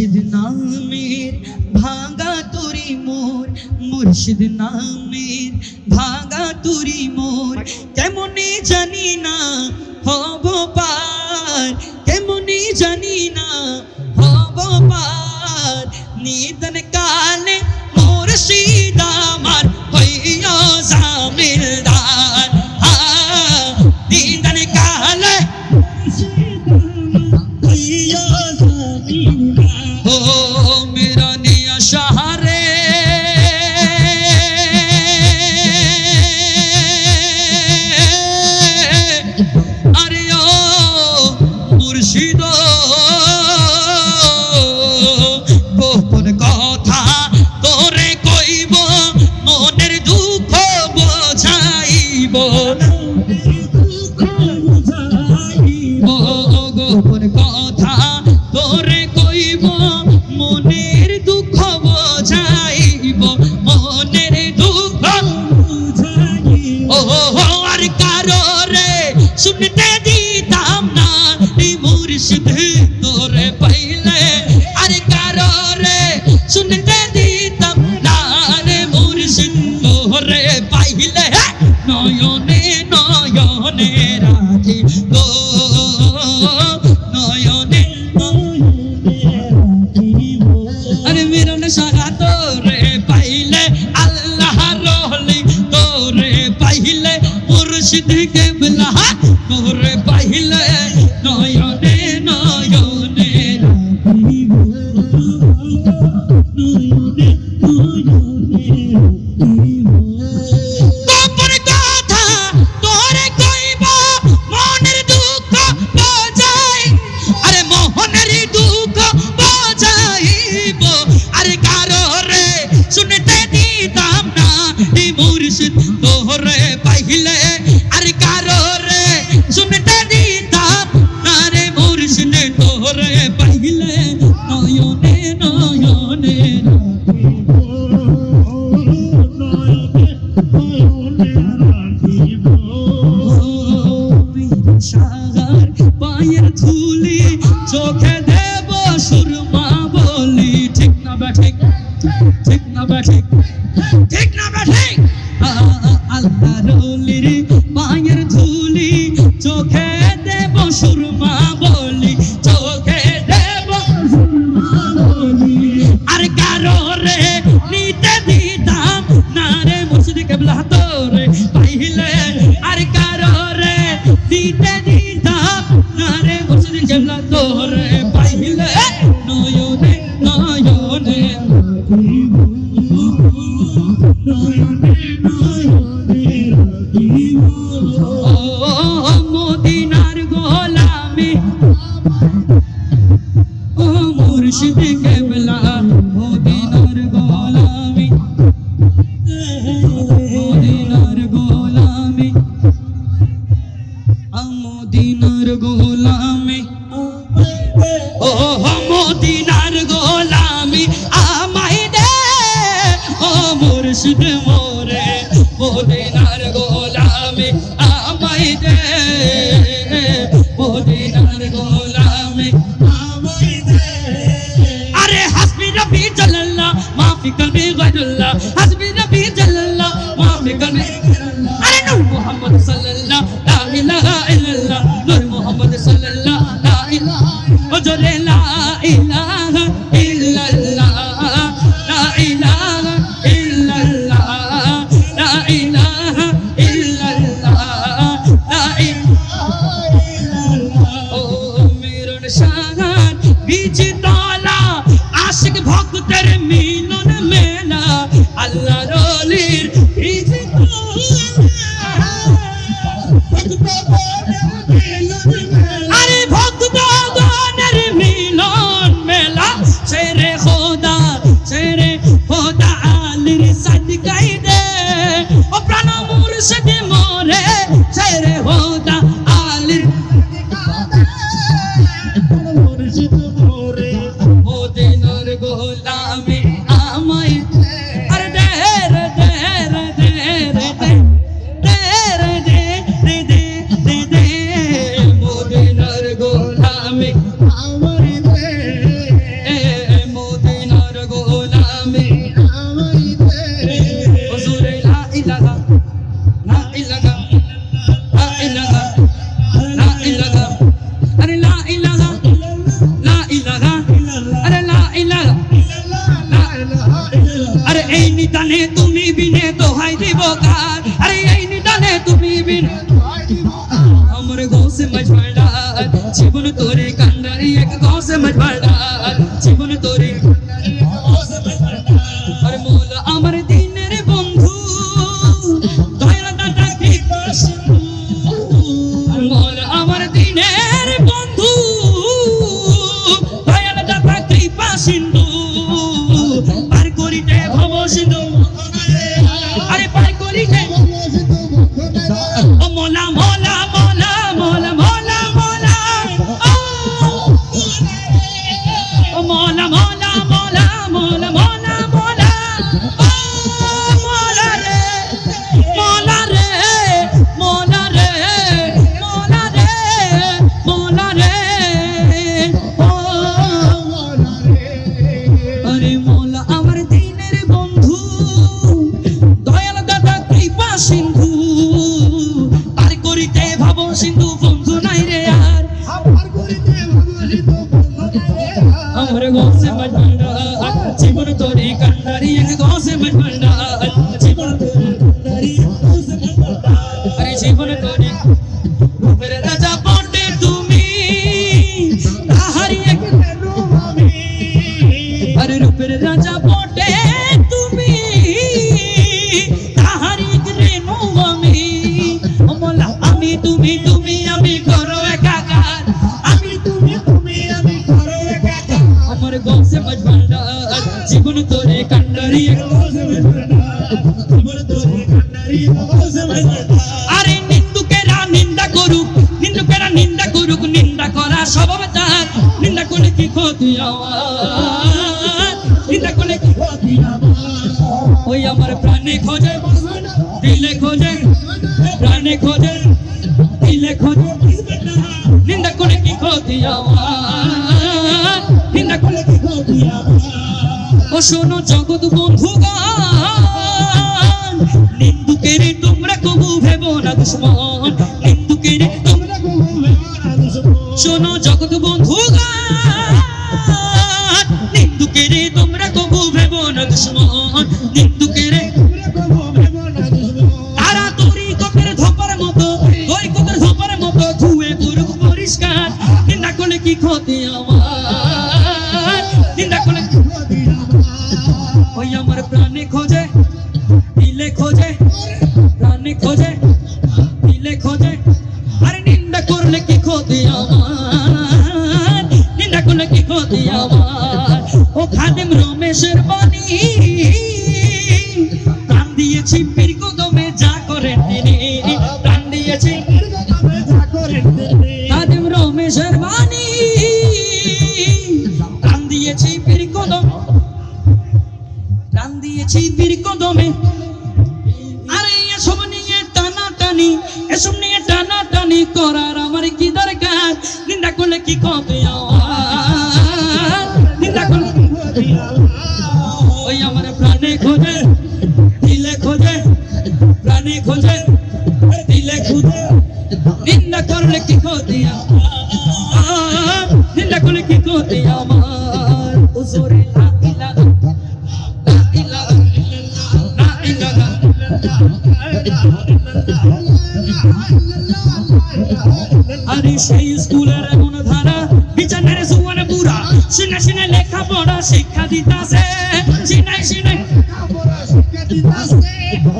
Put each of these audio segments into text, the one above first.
মুর্শিদ নামের ভাঙা তোরি মোর, মুর্শিদ নামের ভাঙা তোরি মোর। কেমনে জানি না হব পার, কেমনে জানি না হব পার। নিদন কালে মুর্শিদা তোরে পাইলে আর কারও 你的 সাহান বীজ তলা আশিক ভক্তের মি समझ भंडार জীবন তোরে আরে নিন্দা করুক নিন্দা করুক নিন্দা করা স্বভাব তার নিন্দা কি ক্ষতি নিন্দা কি ক্ষতি ওই আমার প্রাণে খোঁজে দিলে খোঁজে প্রাণে খোঁজে দিলে খোঁজে নিন্দা করে কি ক্ষতি আমার ও শোনো জগৎ বন্ধু গান। নিন্দুকে তোমরা কবু ভেব না দুশ্মন। নিন্দুকে শোনো জগৎ বন্ধু গান। নিন্দুকে খাদেম রমেশের বাণী। আরে এসব নিয়ে টানা এসব নিয়ে টানা টানি করার আমার কি দরকার? নিন্দা করলে কি কবে আরে সেই স্কুলের এমন ধারা বিছানার সুয়ারে বুড়া। শুনে শুনে লেখা পড়া শিক্ষা দিতাছে শুনাই শুনাই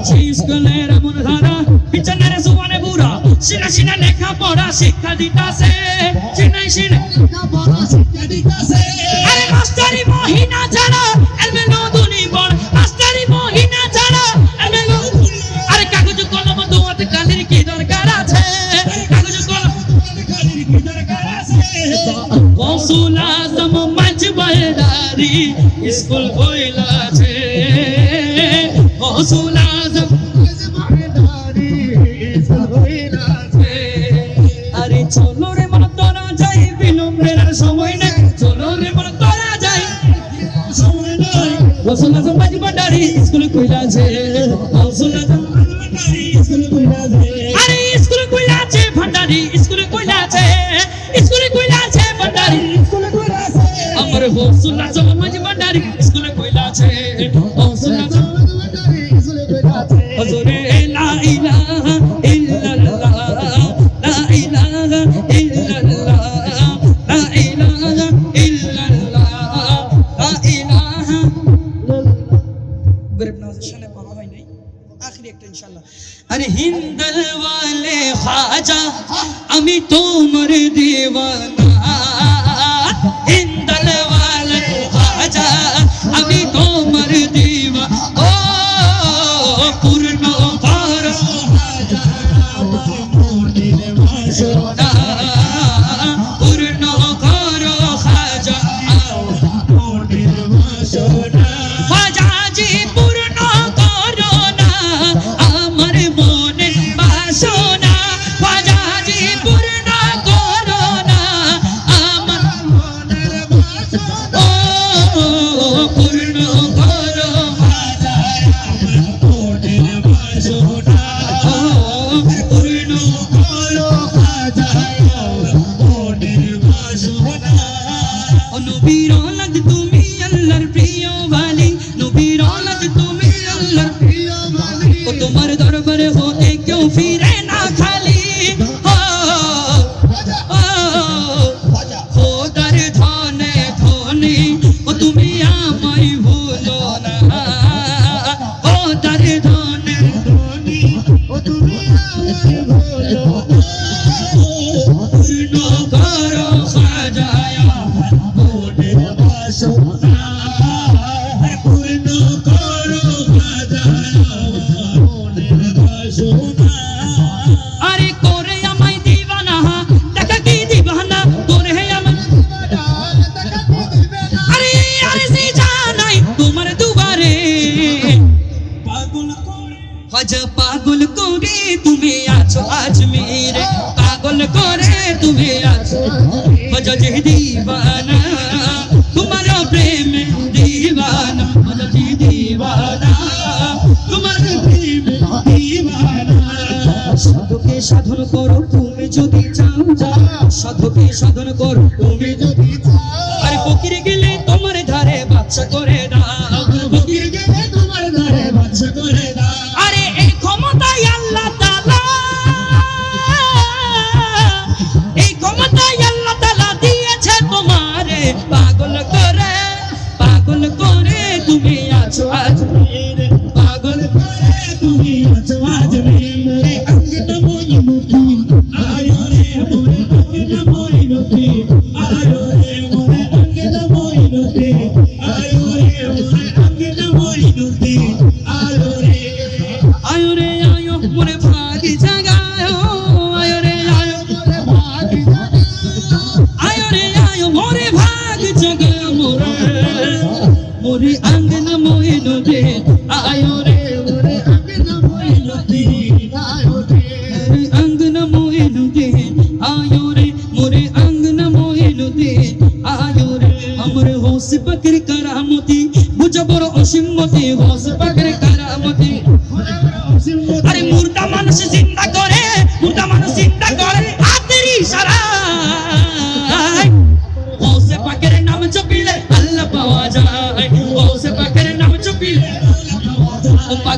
সেই স্কুলের এমন ধারা বিছানার সুয়ারে বুড়া। শুনে শুনে লেখা পড়া শিক্ষা দিতাছে শুনাই শুনাই আরে মাস্টারি মহিনা জানা স্কুল বইলাছে aceitou সাধন করো তুমি যদি চাও যাও। সাধকে সাধন করো তুমি যদি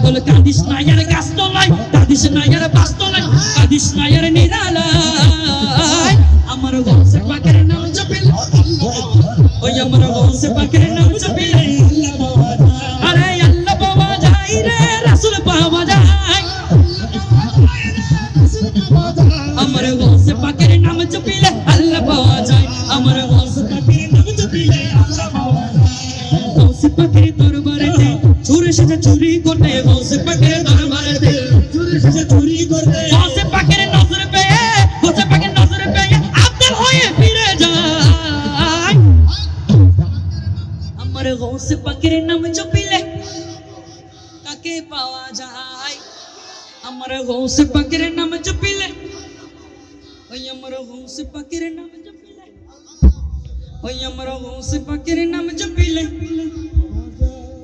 বলে কাঁদিস না, ইয়ারে গাছ তো নাই। কাঁদিস না, ইয়ারে বাস নাই। কাঁদিস না, ইয়ারে গৌস পাখির নাম জপিলে কাকে পাওয়া যায় আমার গৌস পাখির নাম জপিলে ওই আমার গৌস পাখির নাম জপিলে ওই আমার গৌস পাখির নাম জপিলে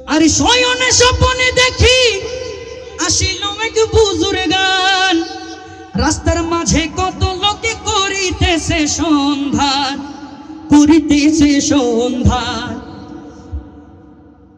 আর শয়নে স্বপনে দেখি আসিল এক বুজুর্গান রাস্তার মাঝে কত লোকে করিতেছে সন্ধান করিতেছে সন্ধান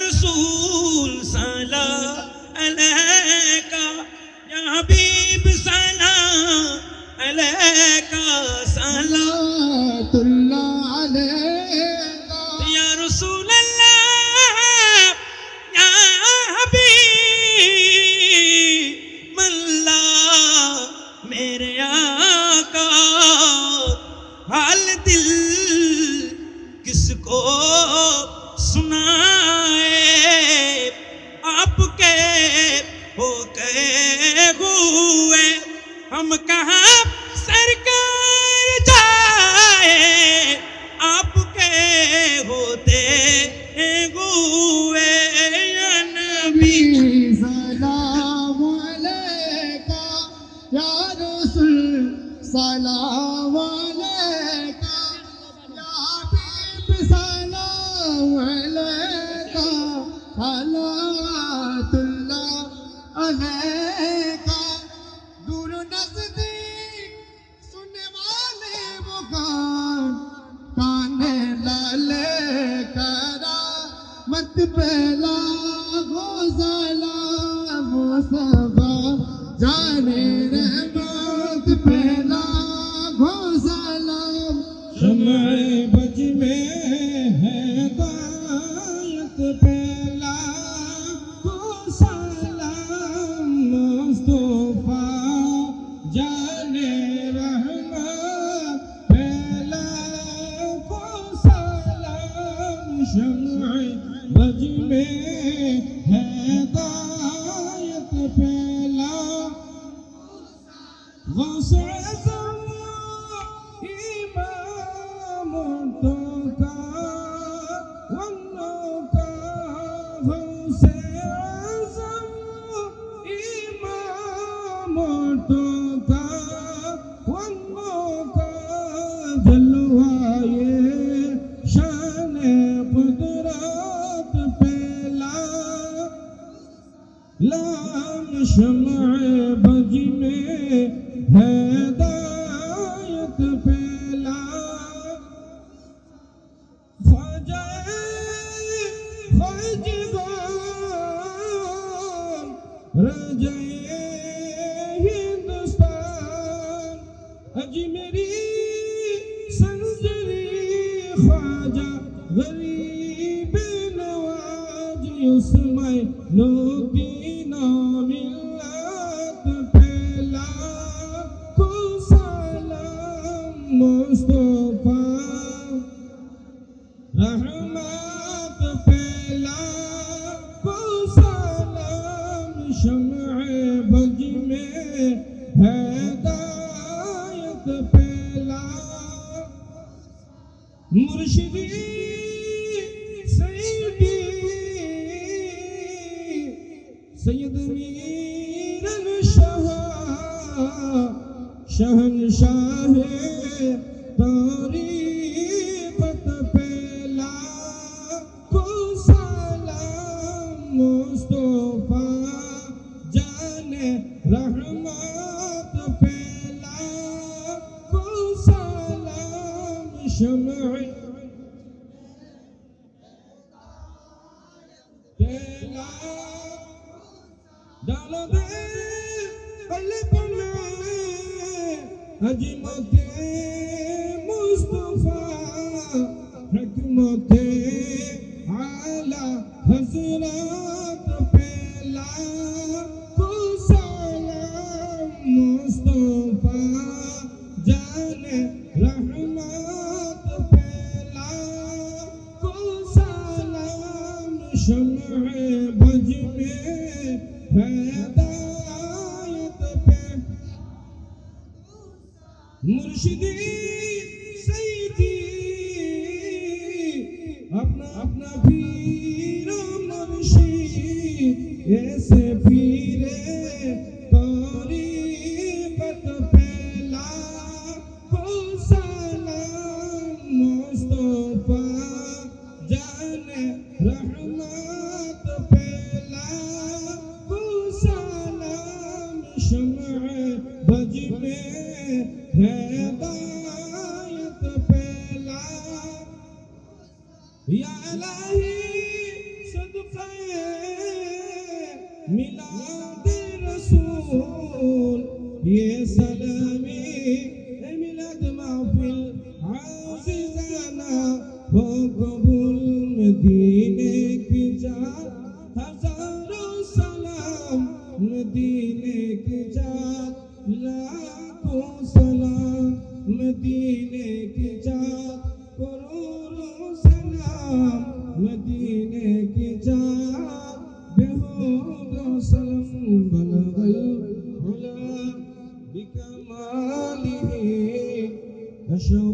রসুল সালা আলাইকা ইয়া হাবিব সালা আলাইকা সালাতুল 在那 সমর্থন she did. आयत फाही treasure